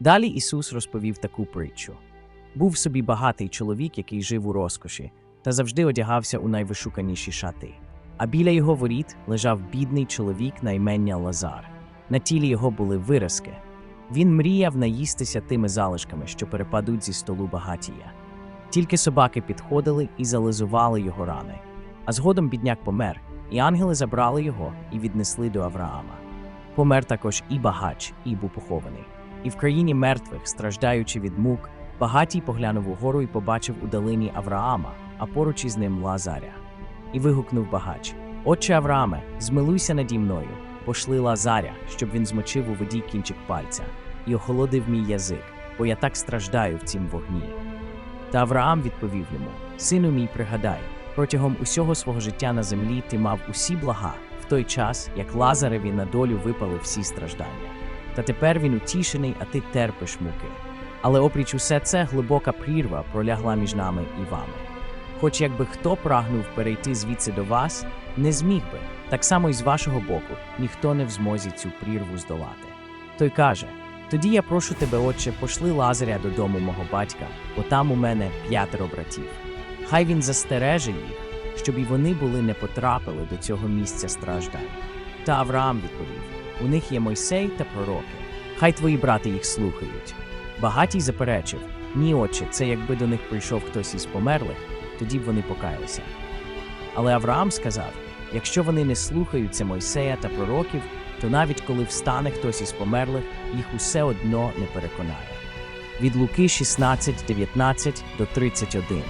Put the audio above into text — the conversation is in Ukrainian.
Далі Ісус розповів таку притчу: був собі багатий чоловік, який жив у розкоші, та завжди одягався у найвишуканіші шати. А біля його воріт лежав бідний чоловік на імення Лазар. На тілі його були виразки. Він мріяв наїстися тими залишками, що перепадуть зі столу багатія. Тільки собаки підходили і зализували його рани. А згодом бідняк помер, і ангели забрали його і віднесли до Авраама. Помер також і багач, і був похований. І в країні мертвих, страждаючи від мук, багатій поглянув угору і побачив у долині Авраама, а поруч із ним Лазаря. І вигукнув багач: Отче Аврааме, змилуйся наді мною, пошли Лазаря, щоб він змочив у воді кінчик пальця, і охолодив мій язик, бо я так страждаю в цім вогні. Та Авраам відповів йому: Сину мій, пригадай, протягом усього свого життя на землі ти мав усі блага, в той час, як Лазареві на долю випали всі страждання. Та тепер він утішений, а ти терпиш муки. Але опріч усе це глибока прірва пролягла між нами і вами. Хоч якби хто прагнув перейти звідси до вас, не зміг би, так само і з вашого боку ніхто не в змозі цю прірву здолати. Той каже: Тоді я прошу тебе, отче, пошли Лазаря додому мого батька, бо там у мене п'ятеро братів. Хай він застереже їх, щоб і вони були не потрапили до цього місця страждань. Та Авраам відповів: у них є Мойсей та пророки. Хай твої брати їх слухають. Багатій заперечив: Ні, отче, це якби до них прийшов хтось із померлих, тоді б вони покаялися. Але Авраам сказав: якщо вони не слухаються Мойсея та пророків, то навіть коли встане хтось із померлих, їх усе одно не переконає. Від Луки 16, 19 до 31.